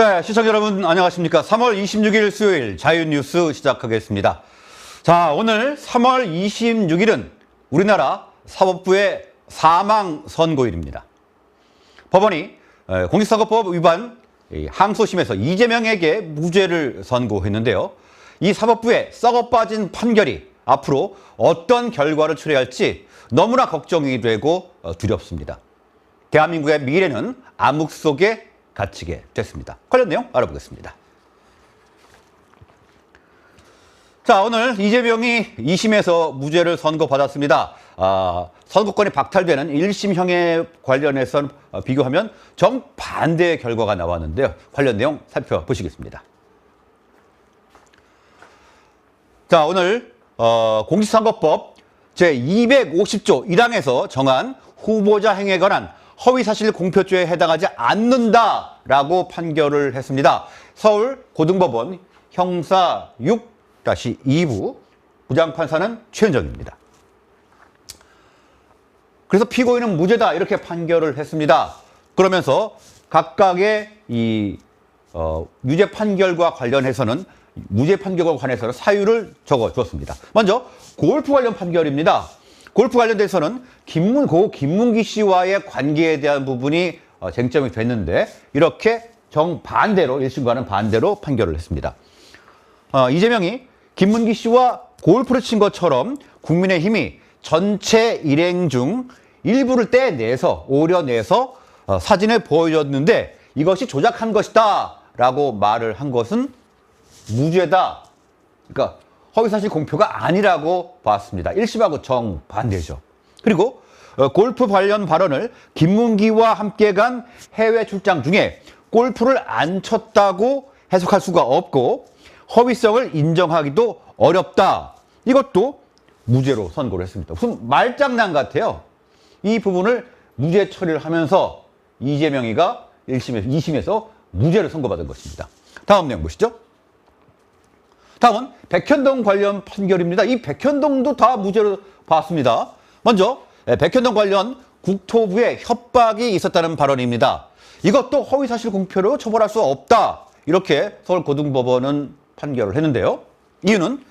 네, 시청자 여러분 안녕하십니까. 3월 26일 수요일 자유뉴스 시작하겠습니다. 자, 오늘 3월 26일은 우리나라 사법부의 사망 선고일입니다. 법원이 에, 공직선거법 위반 이 항소심에서 이재명에게 무죄를 선고했는데요. 이 사법부의 썩어 빠진 판결이 앞으로 어떤 결과를 초래할지 너무나 걱정이 되고 어, 두렵습니다. 대한민국의 미래는 암흑 속에 갇히게 됐습니다. 관련 내용 알아보겠습니다. 자, 오늘 이재명이 2심에서 무죄를 선고받았습니다. 아, 선거권이 박탈되는 1심 형에 관련해서 어, 비교하면 정반대의 결과가 나왔는데요. 관련 내용 살펴보시겠습니다. 자, 오늘 어, 공직선거법 제250조 1항에서 정한 후보자 행위에 관한 허위사실 공표죄에 해당하지 않는다라고 판결을 했습니다. 서울 고등법원 형사 6-2부 부장판사는 최은정입니다. 그래서 피고인은 무죄다 이렇게 판결을 했습니다. 그러면서 각각의 이 어, 유죄 판결과 관련해서는 무죄 판결과 관해서는 사유를 적어 주었습니다. 먼저 골프 관련 판결입니다. 골프 관련돼서는 김문 고 김문기 씨와의 관계에 대한 부분이 어, 쟁점이 됐는데 이렇게 정반대로 1심과는 반대로 판결을 했습니다. 어, 이재명이 김문기 씨와 골프를 친 것처럼 국민의힘이 전체 일행 중 일부를 떼내서 오려내서 어, 사진을 보여줬는데 이것이 조작한 것이다 라고 말을 한 것은 무죄다. 그러니까 허위사실 공표가 아니라고 봤습니다. 1심하고 정반대죠. 그리고 어, 골프 관련 발언을 김문기와 함께 간 해외 출장 중에 골프를 안 쳤다고 해석할 수가 없고 허위성을 인정하기도 어렵다. 이것도 무죄로 선고를 했습니다. 무슨 말장난 같아요. 이 부분을 무죄 처리를 하면서 이재명이가 1심에서 2심에서 무죄를 선고받은 것입니다. 다음 내용 보시죠. 다음은 백현동 관련 판결입니다. 이 백현동도 다 무죄로 봤습니다. 먼저 예, 백현동 관련 국토부의 협박이 있었다는 발언입니다. 이것도 허위사실 공표로 처벌할 수 없다. 이렇게 서울고등법원은 판결을 했는데요. 이유는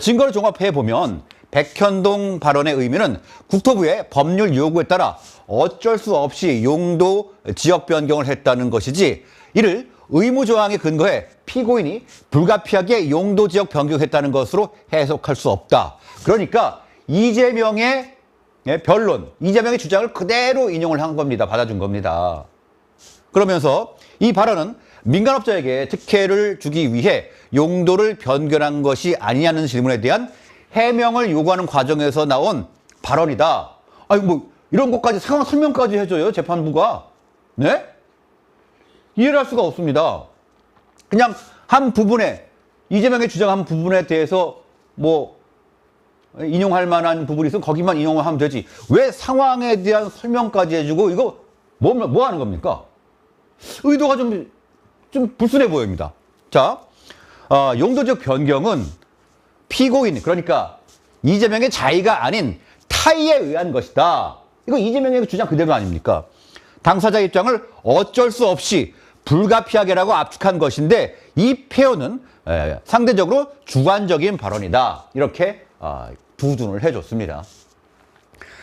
증거를 종합해 보면 백현동 발언의 의미는 국토부의 법률 요구에 따라 어쩔 수 없이 용도 지역 변경을 했다는 것이지 이를 의무 조항에 근거해 피고인이 불가피하게 용도 지역 변경했다는 것으로 해석할 수 없다. 그러니까 이재명의 예, 변론, 이재명의 주장을 그대로 인용을 한 겁니다. 받아준 겁니다. 그러면서 이 발언은 민간업자에게 특혜를 주기 위해 용도를 변경한 것이 아니냐는 질문에 대한 해명을 요구하는 과정에서 나온 발언이다. 아니 뭐 이런 것까지 상황 설명까지 해줘요 재판부가. 네? 이해를 할 수가 없습니다. 그냥 한 부분에 이재명의 주장한 부분에 대해서 뭐 인용할 만한 부분이 있으면 거기만 인용을 하면 되지. 왜 상황에 대한 설명까지 해주고 이거 뭐, 뭐 하는 겁니까? 의도가 좀, 좀 불순해 보입니다. 자, 어, 용도적 변경은 피고인, 그러니까 이재명의 자의가 아닌 타의에 의한 것이다. 이거 이재명의 주장 그대로 아닙니까? 당사자 입장을 어쩔 수 없이 불가피하게라고 압축한 것인데 이 표현은 에, 상대적으로 주관적인 발언이다. 이렇게 어, 두둔을 해줬습니다.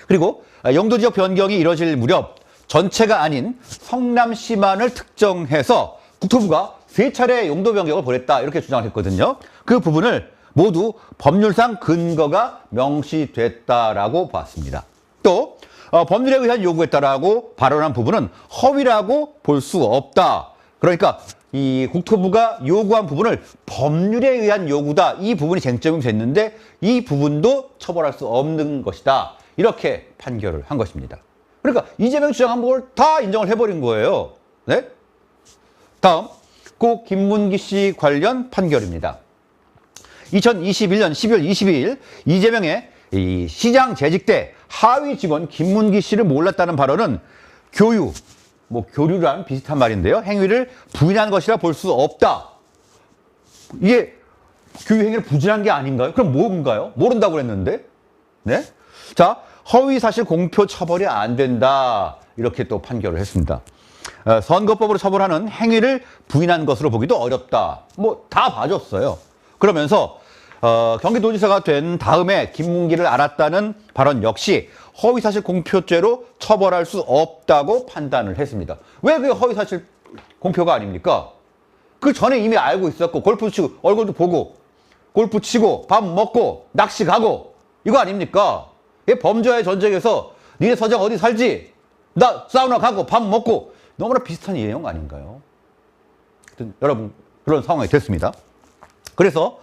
그리고 아, 용도지역 변경이 이뤄질 무렵 전체가 아닌 성남시만을 특정해서 국토부가 세 차례 용도 변경을 벌였다 이렇게 주장을 했거든요. 그 부분을 모두 법률상 근거가 명시됐다라고 봤습니다. 또 어, 법률에 의한 요구했다라고 발언한 부분은 허위라고 볼 수 없다. 그러니까 이 국토부가 요구한 부분을 법률에 의한 요구다. 이 부분이 쟁점이 됐는데 이 부분도 처벌할 수 없는 것이다. 이렇게 판결을 한 것입니다. 그러니까 이재명 주장한 걸 다 인정을 해버린 거예요. 네? 다음 고 김문기 씨 관련 판결입니다. 2021년 12월 22일 이재명의 이 시장 재직 때 하위 직원 김문기 씨를 몰랐다는 발언은 교유, 뭐 교류랑 비슷한 말인데요. 행위를 부인한 것이라 볼 수 없다. 이게 교유 행위를 부진한 게 아닌가요? 그럼 뭔가요? 모른다고 그랬는데. 네? 자, 허위 사실 공표 처벌이 안 된다. 이렇게 또 판결을 했습니다. 어, 선거법으로 처벌하는 행위를 부인한 것으로 보기도 어렵다. 뭐 다 봐줬어요. 그러면서 어, 경기도지사가 된 다음에 김문기를 알았다는 발언 역시 허위사실 공표죄로 처벌할 수 없다고 판단을 했습니다. 왜 그게 허위사실 공표가 아닙니까? 그 전에 이미 알고 있었고 골프 치고 얼굴도 보고 골프 치고 밥 먹고 낚시 가고 이거 아닙니까? 이 범죄와의 전쟁에서 니네 서장 어디 살지? 나 사우나 가고 밥 먹고 너무나 비슷한 내용 아닌가요? 여러분 그런 상황이 됐습니다. 그래서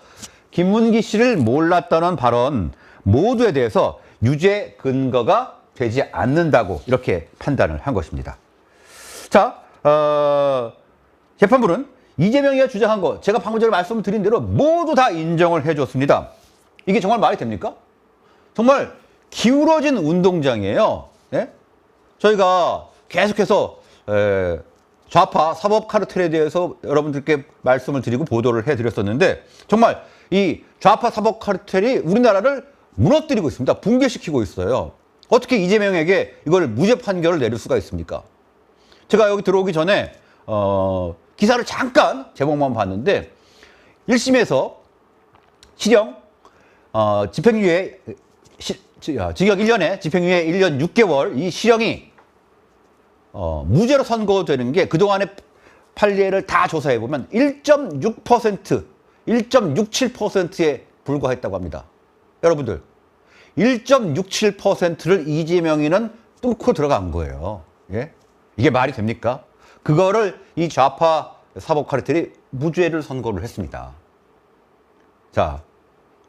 김문기 씨를 몰랐다는 발언 모두에 대해서 유죄 근거가 되지 않는다고 이렇게 판단을 한 것입니다. 자, 어, 재판부는 이재명이가 주장한 거 제가 방금 전에 말씀드린 대로 모두 다 인정을 해줬습니다. 이게 정말 말이 됩니까? 정말 기울어진 운동장이에요. 예? 저희가 계속해서 에, 좌파 사법 카르텔에 대해서 여러분들께 말씀을 드리고 보도를 해드렸었는데 정말 이 좌파 사법 카르텔이 우리나라를 무너뜨리고 있습니다. 붕괴시키고 있어요. 어떻게 이재명에게 이걸 무죄 판결을 내릴 수가 있습니까? 제가 여기 들어오기 전에 어, 기사를 잠깐 제목만 봤는데 1심에서 실형 어, 집행유예 시, 지- 아, 징역 1년에 집행유예 1년 6개월 이 실형이 어, 무죄로 선고되는 게 그동안의 판례를 다 조사해 보면 1.6% 1.67%에 불과했다고 합니다. 여러분들 1.67%를 이재명이는 뚫고 들어간 거예요. 예? 이게 말이 됩니까? 그거를 이 좌파 사법 카르텔이 무죄를 선고를 했습니다. 자,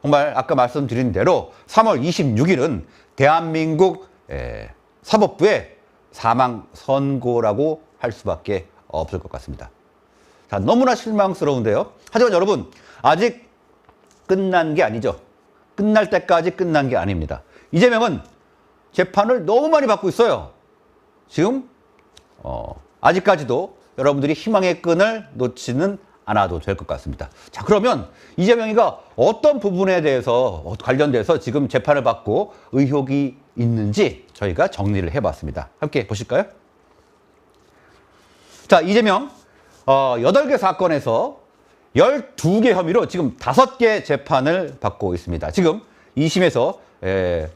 정말 아까 말씀드린 대로 3월 26일은 대한민국 에, 사법부의 사망 선고라고 할 수밖에 없을 것 같습니다. 자, 너무나 실망스러운데요. 하지만 여러분, 아직 끝난 게 아니죠. 끝날 때까지 끝난 게 아닙니다. 이재명은 재판을 너무 많이 받고 있어요. 지금 어, 아직까지도 여러분들이 희망의 끈을 놓지는 않아도 될 것 같습니다. 자, 그러면 이재명이가 어떤 부분에 대해서 어, 관련돼서 지금 재판을 받고 의혹이 있는지 저희가 정리를 해봤습니다. 함께 보실까요? 자, 이재명 어, 8개 사건에서 12개 혐의로 지금 5개 재판을 받고 있습니다. 지금 2심에서 에,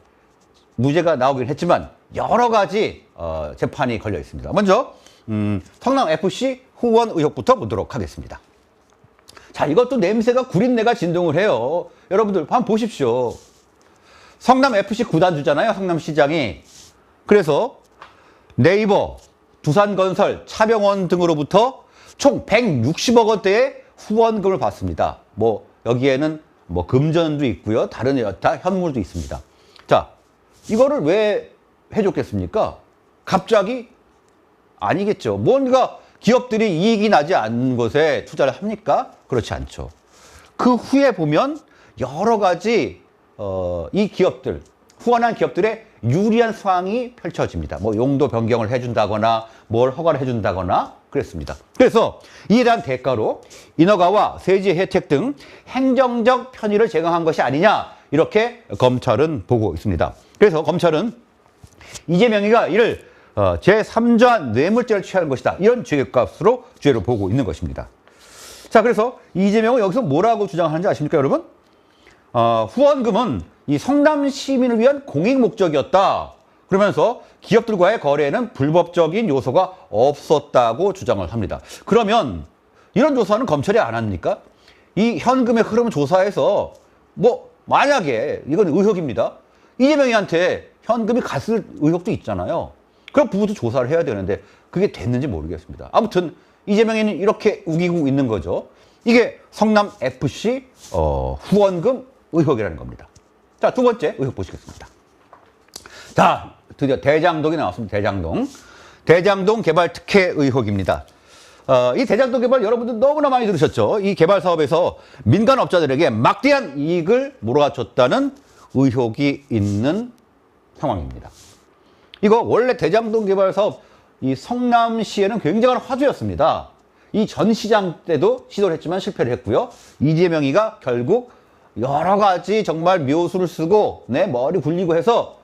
무죄가 나오긴 했지만 여러 가지 어, 재판이 걸려 있습니다. 먼저 음, 성남 FC 후원 의혹부터 보도록 하겠습니다. 자, 이것도 냄새가 구린내가 진동을 해요. 여러분들 한번 보십시오. 성남 FC 구단주잖아요. 성남시장이. 그래서 네이버, 두산건설, 차병원 등으로부터 총 160억 원대의 후원금을 받습니다. 뭐 여기에는 뭐 금전도 있고요. 다른 여타 현물도 있습니다. 자, 이거를 왜 해줬겠습니까? 갑자기 아니겠죠. 뭔가 기업들이 이익이 나지 않는 것에 투자를 합니까? 그렇지 않죠. 그 후에 보면 여러 가지 어, 이 기업들 후원한 기업들의 유리한 상황이 펼쳐집니다. 뭐 용도 변경을 해준다거나 뭘 허가를 해준다거나 그랬습니다. 그래서 이에 대한 대가로 인허가와 세제 혜택 등 행정적 편의를 제공한 것이 아니냐 이렇게 검찰은 보고 있습니다. 그래서 검찰은 이재명이가 이를 어, 제3자 뇌물죄를 취하는 것이다. 이런 죄값으로 죄를 보고 있는 것입니다. 자, 그래서 이재명은 여기서 뭐라고 주장하는지 아십니까, 여러분? 어, 후원금은 이 성남 시민을 위한 공익 목적이었다. 그러면서 기업들과의 거래에는 불법적인 요소가 없었다고 주장을 합니다. 그러면 이런 조사는 검찰이 안 합니까? 이 현금의 흐름 조사에서 뭐 만약에 이건 의혹입니다. 이재명이한테 현금이 갔을 의혹도 있잖아요. 그럼 부부도 조사를 해야 되는데 그게 됐는지 모르겠습니다. 아무튼 이재명이는 이렇게 우기고 있는 거죠. 이게 성남 FC 어, 후원금 의혹이라는 겁니다. 자, 두 번째 의혹 보시겠습니다. 자, 드디어 대장동이 나왔습니다. 대장동. 대장동 개발 특혜 의혹입니다. 어, 이 대장동 개발 여러분들 너무나 많이 들으셨죠? 이 개발 사업에서 민간 업자들에게 막대한 이익을 몰아줬다는 의혹이 있는 상황입니다. 이거 원래 대장동 개발 사업 이 성남시에는 굉장한 화두였습니다. 이 전 시장 때도 시도를 했지만 실패를 했고요. 이재명이가 결국 여러 가지 정말 묘수를 쓰고 내 머리 굴리고 해서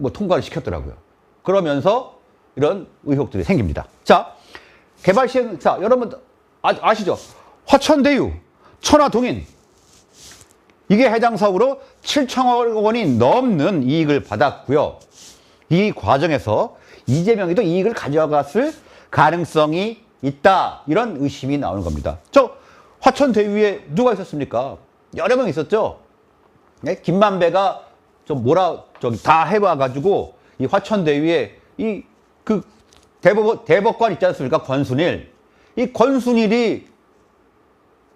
뭐 통과를 시켰더라고요. 그러면서 이런 의혹들이 생깁니다. 자, 개발 시행, 자, 여러분 아, 아시죠? 화천대유, 천화동인, 이게 해당 사업으로 7천억 원이 넘는 이익을 받았고요. 이 과정에서 이재명이도 이익을 가져갔을 가능성이 있다. 이런 의심이 나오는 겁니다. 저 화천 대위에 누가 있었습니까? 여러 명 있었죠. 네? 김만배가 좀 뭐라 저기 다 해봐가지고 이 화천 대위에 이 그 대법 대법관 있지 않습니까? 권순일 이 권순일이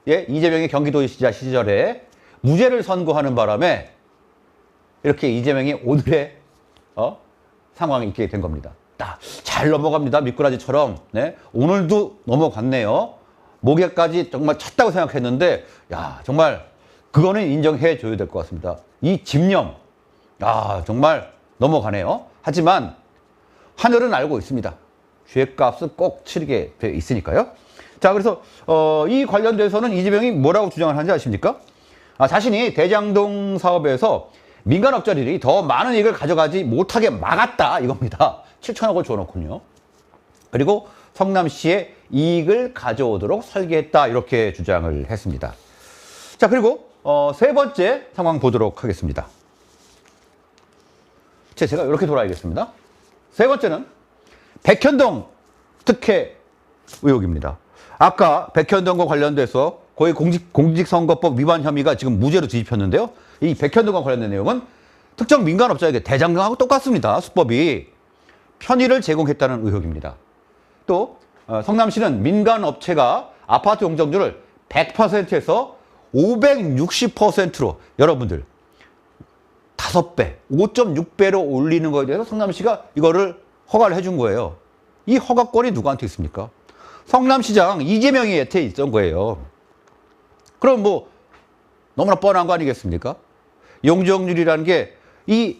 예 이재명의 경기도지사 시절에 무죄를 선고하는 바람에 이렇게 이재명이 오늘의 어? 상황이 있게 된 겁니다. 딱 잘 넘어갑니다. 미꾸라지처럼. 네? 오늘도 넘어갔네요. 목에까지 정말 찼다고 생각했는데, 야, 정말 그거는 인정해 줘야 될 것 같습니다. 이 집념, 야, 정말 넘어가네요. 하지만 하늘은 알고 있습니다. 죄값은 꼭 치르게 돼 있으니까요. 자, 그래서 어, 이 관련돼서는 이재명이 뭐라고 주장을 하는지 아십니까? 아, 자신이 대장동 사업에서 민간업자들이 더 많은 이익을 가져가지 못하게 막았다 이겁니다. 7천억을 줘놓군요. 그리고 성남시의 이익을 가져오도록 설계했다 이렇게 주장을 했습니다. 자 그리고 어, 세 번째 상황 보도록 하겠습니다. 제- 제가 이렇게 돌아야겠습니다. 세 번째는 백현동 특혜 의혹입니다. 아까 백현동과 관련돼서 거의 공직, 공직선거법 위반 혐의가 지금 무죄로 뒤집혔는데요. 이 백현동과 관련된 내용은 특정 민간업자에게 대장동하고 똑같습니다. 수법이 편의를 제공했다는 의혹입니다. 또 어, 성남시는 민간업체가 아파트 용적률을 100%에서 560%로 여러분들 5배, 5.6배로 올리는 거에 대해서 성남시가 이거를 허가를 해준 거예요. 이 허가권이 누구한테 있습니까? 성남시장 이재명이 한테 있던 거예요. 그럼 뭐 너무나 뻔한 거 아니겠습니까? 용적률이라는 게 이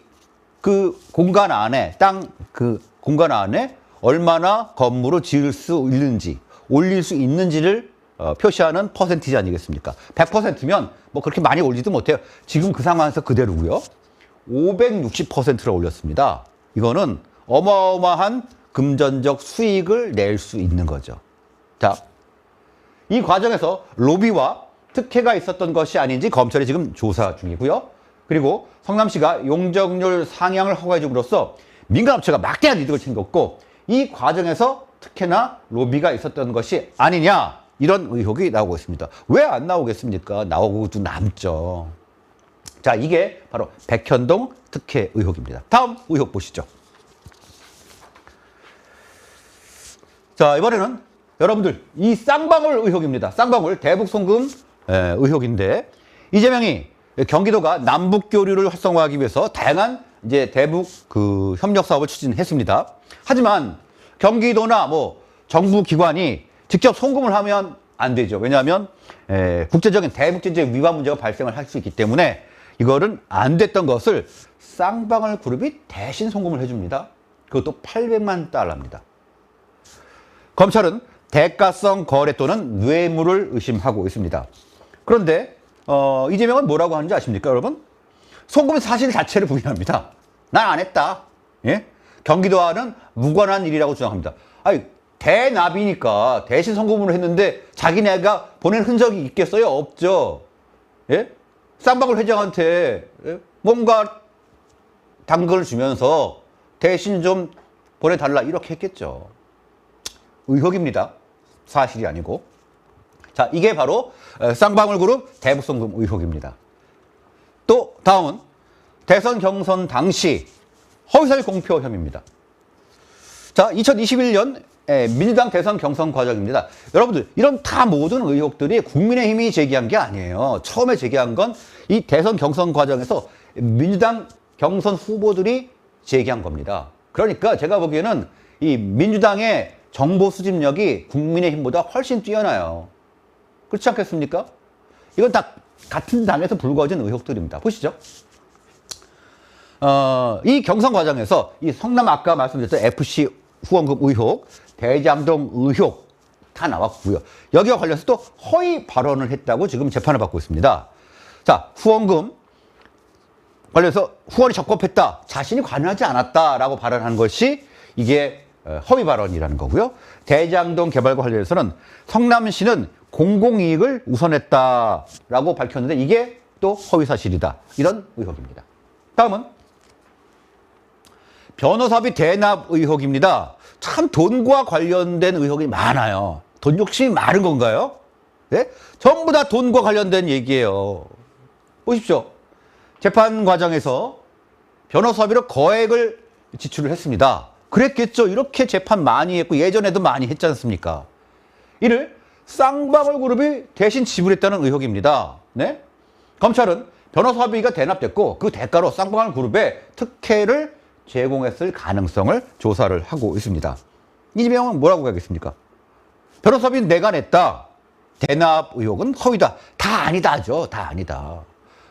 그 공간 안에 땅 그 공간 안에 얼마나 건물을 지을 수 있는지 올릴 수 있는지를 어, 표시하는 퍼센티지 아니겠습니까? 100%면 뭐 그렇게 많이 올리도 못해요. 지금 그 상황에서 그대로고요. 560%를 올렸습니다. 이거는 어마어마한 금전적 수익을 낼 수 있는 거죠. 자, 이 과정에서 로비와 특혜가 있었던 것이 아닌지 검찰이 지금 조사 중이고요. 그리고 성남시가 용적률 상향을 허가해 줌으로써 민간업체가 막대한 이득을 챙겼고 이 과정에서 특혜나 로비가 있었던 것이 아니냐 이런 의혹이 나오고 있습니다. 왜 안 나오겠습니까? 나오고도 남죠. 자, 이게 바로 백현동 특혜 의혹입니다. 다음 의혹 보시죠. 자, 이번에는 여러분들 이 쌍방울 의혹입니다. 쌍방울 대북 송금 에, 의혹인데 이재명이 경기도가 남북 교류를 활성화하기 위해서 다양한 이제 대북 그 협력 사업을 추진했습니다. 하지만 경기도나 뭐 정부 기관이 직접 송금을 하면 안 되죠. 왜냐하면 에, 국제적인 대북 제재 위반 문제가 발생을 할 수 있기 때문에 이거는 안 됐던 것을 쌍방울 그룹이 대신 송금을 해줍니다. 그것도 800만 달러입니다. 검찰은 대가성 거래 또는 뇌물을 의심하고 있습니다. 그런데 어, 이재명은 뭐라고 하는지 아십니까, 여러분? 송금 사실 자체를 부인합니다. 난 안 했다. 예? 경기도와는 무관한 일이라고 주장합니다. 아니 대납이니까 대신 송금을 했는데 자기네가 보낸 흔적이 있겠어요? 없죠. 예? 쌍방울 회장한테 예? 뭔가 당근을 주면서 대신 좀 보내달라 이렇게 했겠죠. 의혹입니다. 사실이 아니고. 자, 이게 바로 에, 쌍방울 그룹 대북송금 의혹입니다. 또 다음은 대선 경선 당시 허위사실 공표 혐의입니다. 자, 2021년 에, 민주당 대선 경선 과정입니다. 여러분들, 이런 다 모든 의혹들이 국민의힘이 제기한 게 아니에요. 처음에 제기한 건 이 대선 경선 과정에서 민주당 경선 후보들이 제기한 겁니다. 그러니까 제가 보기에는 이 민주당의 정보 수집력이 국민의힘보다 훨씬 뛰어나요. 그렇지 않겠습니까? 이건 다 같은 당에서 불거진 의혹들입니다. 보시죠. 어, 이 경선 과정에서 이 성남 아까 말씀드렸던 FC 후원금 의혹, 대장동 의혹 다 나왔고요. 여기와 관련해서 또 허위 발언을 했다고 지금 재판을 받고 있습니다. 자, 후원금 관련해서 후원이 적법했다, 자신이 관여하지 않았다라고 발언한 것이 이게 어, 허위 발언이라는 거고요. 대장동 개발과 관련해서는 성남시는 공공이익을 우선했다라고 밝혔는데 이게 또 허위 사실이다. 이런 의혹입니다. 다음은 변호사비 대납 의혹입니다. 참 돈과 관련된 의혹이 많아요. 돈 욕심이 많은 건가요? 예? 전부 다 돈과 관련된 얘기예요. 보십시오. 재판 과정에서 변호사비로 거액을 지출을 했습니다. 그랬겠죠. 이렇게 재판 많이 했고 예전에도 많이 했지 않습니까? 이를 쌍방울 그룹이 대신 지불했다는 의혹입니다. 네? 검찰은 변호사비가 대납됐고 그 대가로 쌍방울 그룹에 특혜를 제공했을 가능성을 조사를 하고 있습니다. 이재명은 뭐라고 하겠습니까? 변호사비 내가 냈다. 대납 의혹은 허위다. 다 아니다죠. 다 아니다.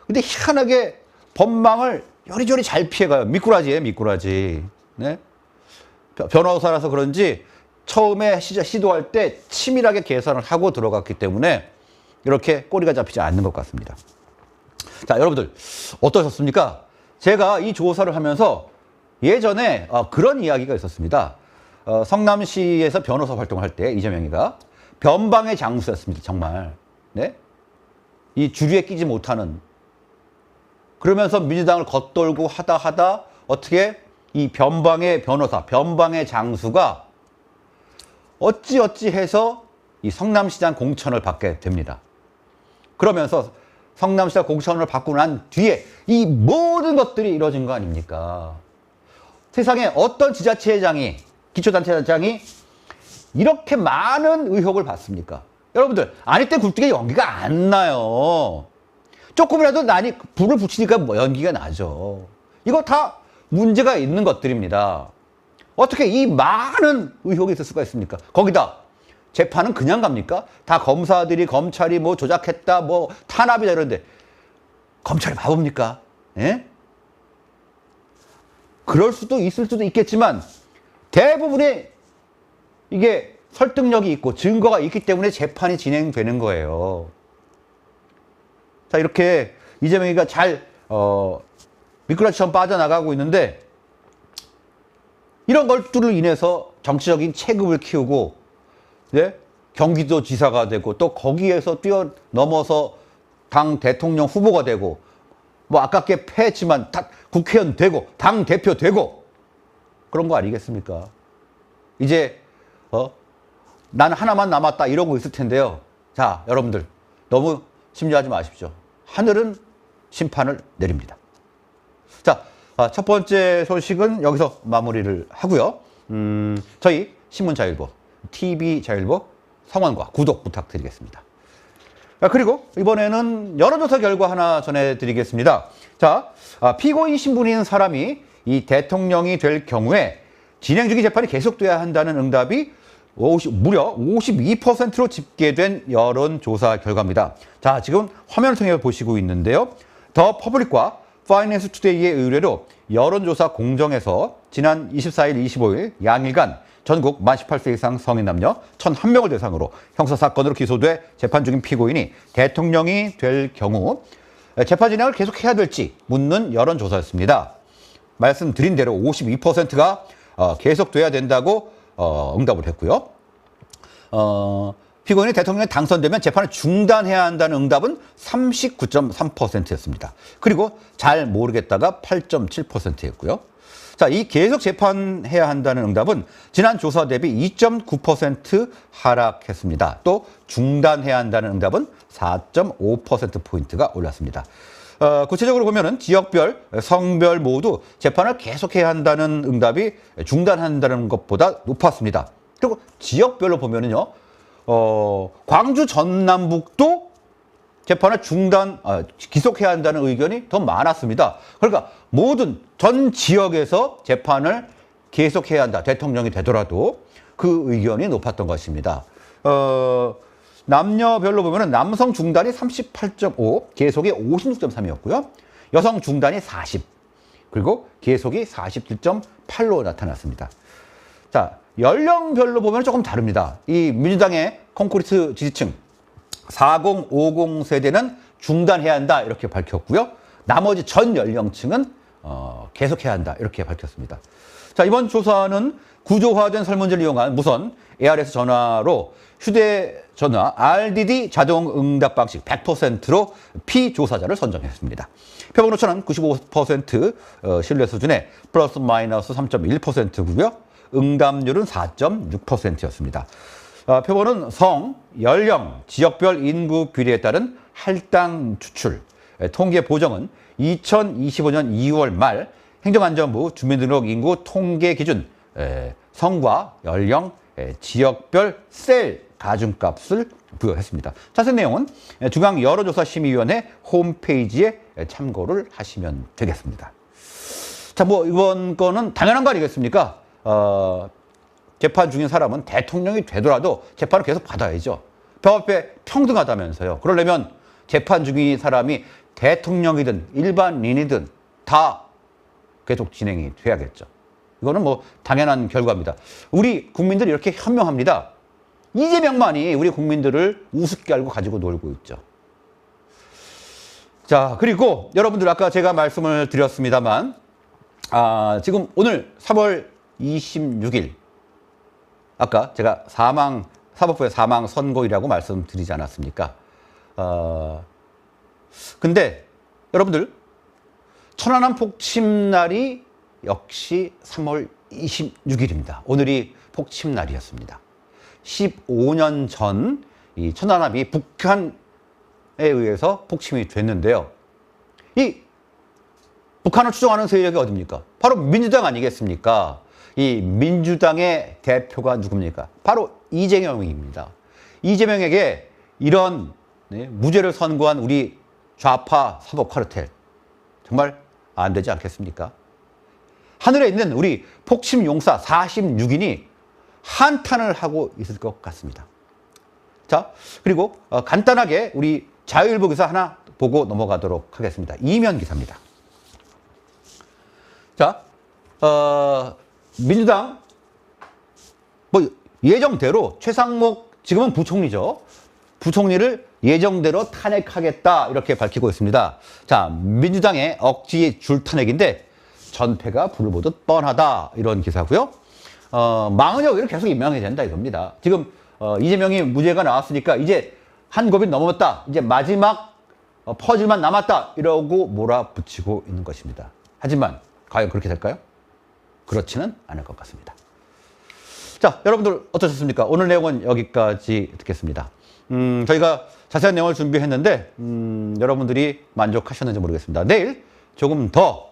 근데 희한하게 법망을 요리조리 잘 피해가요. 미꾸라지예요, 미꾸라지. 네? 변- 변호사라서 그런지 처음에 시도할 때 치밀하게 계산을 하고 들어갔기 때문에 이렇게 꼬리가 잡히지 않는 것 같습니다. 자, 여러분들 어떠셨습니까? 제가 이 조사를 하면서 예전에 어, 그런 이야기가 있었습니다. 어, 성남시에서 변호사 활동을 할 때 이재명이가 변방의 장수였습니다. 정말. 네? 이 주류에 끼지 못하는 그러면서 민주당을 겉돌고 하다 하다 어떻게 이 변방의 변호사, 변방의 장수가 어찌 어찌 해서 이 성남시장 공천을 받게 됩니다. 그러면서 성남시장 공천을 받고 난 뒤에 이 모든 것들이 이루어진 거 아닙니까? 세상에 어떤 지자체장이, 기초단체장이 이렇게 많은 의혹을 받습니까? 여러분들, 아니 때 굴뚝에 연기가 안 나요. 조금이라도 난이 불을 붙이니까 뭐 연기가 나죠. 이거 다 문제가 있는 것들입니다. 어떻게 이 많은 의혹이 있을 수가 있습니까? 거기다 재판은 그냥 갑니까? 다 검사들이 검찰이 뭐 조작했다, 뭐 탄압이다 이러는데 검찰이 바보입니까? 예? 그럴 수도 있을 수도 있겠지만 대부분의 이게 설득력이 있고 증거가 있기 때문에 재판이 진행되는 거예요. 자, 이렇게 이재명이가 잘, 어, 미꾸라지처럼 빠져나가고 있는데, 이런 것들로 인해서 정치적인 체급을 키우고, 네? 경기도 지사가 되고, 또 거기에서 뛰어넘어서 당 대통령 후보가 되고, 뭐 아깝게 패했지만 다 국회의원 되고, 당 대표 되고, 그런 거 아니겠습니까? 이제, 어, 난 하나만 남았다 이러고 있을 텐데요. 자, 여러분들, 너무 심려하지 마십시오. 하늘은 심판을 내립니다. 자, 아, 첫 번째 소식은 여기서 마무리를 하고요. 음, 저희 신문자일보, TV자일보 성원과 구독 부탁드리겠습니다. 아, 그리고 이번에는 여론조사 결과 하나 전해드리겠습니다. 자, 아, 피고인 신분인 사람이 이 대통령이 될 경우에 진행 중인 재판이 계속돼야 한다는 응답이 50, 무려 52%로 집계된 여론조사 결과입니다. 자, 지금 화면을 통해 보시고 있는데요. 더 퍼블릭과 파이낸스 투데이의 의뢰로 여론조사 공정에서 지난 24일, 25일 양일간 전국 만 18세 이상 성인 남녀 1,001명을 대상으로 형사사건으로 기소돼 재판 중인 피고인이 대통령이 될 경우 재판 진행을 계속해야 될지 묻는 여론조사였습니다. 말씀드린 대로 52%가 어, 계속돼야 된다고 어, 응답을 했고요. 어, 피고인이 대통령에 당선되면 재판을 중단해야 한다는 응답은 39.3%였습니다. 그리고 잘 모르겠다가 8.7%였고요. 자, 이 계속 재판해야 한다는 응답은 지난 조사 대비 2.9% 하락했습니다. 또 중단해야 한다는 응답은 4.5%포인트가 올랐습니다. 어, 구체적으로 보면은 지역별, 성별 모두 재판을 계속해야 한다는 응답이 중단한다는 것보다 높았습니다. 그리고 지역별로 보면은요, 어, 광주 전남북도 재판을 중단, 아, 기속해야 한다는 의견이 더 많았습니다. 그러니까 모든 전 지역에서 재판을 계속해야 한다. 대통령이 되더라도 그 의견이 높았던 것입니다. 어, 남녀별로 보면 남성 중단이 38.5, 계속이 56.3이었고요. 여성 중단이 40, 그리고 계속이 47.8로 나타났습니다. 자, 연령별로 보면 조금 다릅니다. 이 민주당의 콘크리트 지지층 40, 50 세대는 중단해야 한다 이렇게 밝혔고요. 나머지 전 연령층은 어, 계속해야 한다 이렇게 밝혔습니다. 자, 이번 조사는 구조화된 설문지를 이용한 무선 ARS 전화로 휴대전화 RDD 자동 응답 방식 100%로 피조사자를 선정했습니다. 표본 오차는 95% 어, 신뢰 수준에 플러스 마이너스 3.1%고요. 응답률은 4.6%였습니다. 어, 표본은 성, 연령, 지역별 인구 비례에 따른 할당 추출, 에, 통계 보정은 2025년 2월 말 행정안전부 주민등록 인구 통계 기준 에, 성과 연령, 에, 지역별 셀 가중값을 부여했습니다. 자세한 내용은 중앙 여론조사심의위원회 홈페이지에 참고를 하시면 되겠습니다. 자, 뭐 이번 거는 당연한 거 아니겠습니까? 어, 재판 중인 사람은 대통령이 되더라도 재판을 계속 받아야죠. 법 앞에 평등하다면서요. 그러려면 재판 중인 사람이 대통령이든 일반인이든 다 계속 진행이 돼야겠죠. 이거는 뭐 당연한 결과입니다. 우리 국민들이 이렇게 현명합니다. 이재명만이 우리 국민들을 우습게 알고 가지고 놀고 있죠. 자, 그리고 여러분들 아까 제가 말씀을 드렸습니다만, 아, 지금 오늘 3월 26일, 아까 제가 사망, 사법부의 사망 선고이라고 말씀드리지 않았습니까? 어, 근데 여러분들, 천안함 폭침 날이 역시 3월 26일입니다. 오늘이 폭침 날이었습니다. 15년 전 이 천안함이 북한에 의해서 폭침이 됐는데요. 이 북한을 추종하는 세력이 어딥니까? 바로 민주당 아니겠습니까? 이 민주당의 대표가 누굽니까? 바로 이재명입니다. 이재명에게 이런 네, 무죄를 선고한 우리 좌파 사법 카르텔 정말 안 되지 않겠습니까? 하늘에 있는 우리 폭침 용사 46인이 한탄을 하고 있을 것 같습니다. 자, 그리고 어, 간단하게 우리 자유일보 기사 하나 보고 넘어가도록 하겠습니다. 이면 기사입니다. 자, 어, 민주당 뭐 예정대로 최상목 지금은 부총리죠. 부총리를 예정대로 탄핵하겠다 이렇게 밝히고 있습니다. 자, 민주당의 억지 줄탄핵인데 전패가 불을 보듯 뻔하다 이런 기사고요. 어, 망은 여기를 계속 임명해야 된다 이겁니다. 지금 어, 이재명이 무죄가 나왔으니까 이제 한 겁이 넘었다. 이제 마지막 어, 퍼즐만 남았다. 이러고 몰아붙이고 있는 것입니다. 하지만 과연 그렇게 될까요? 그렇지는 않을 것 같습니다. 자, 여러분들 어떠셨습니까? 오늘 내용은 여기까지 듣겠습니다. 음, 저희가 자세한 내용을 준비했는데 음, 여러분들이 만족하셨는지 모르겠습니다. 내일 조금 더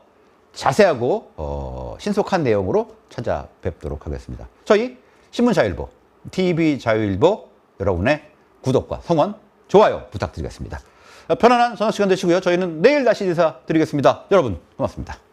자세하고 어, 신속한 내용으로 찾아뵙도록 하겠습니다. 저희 신문자유일보, TV자유일보 여러분의 구독과 성원, 좋아요 부탁드리겠습니다. 편안한 저녁 시간 되시고요. 저희는 내일 다시 인사드리겠습니다. 여러분 고맙습니다.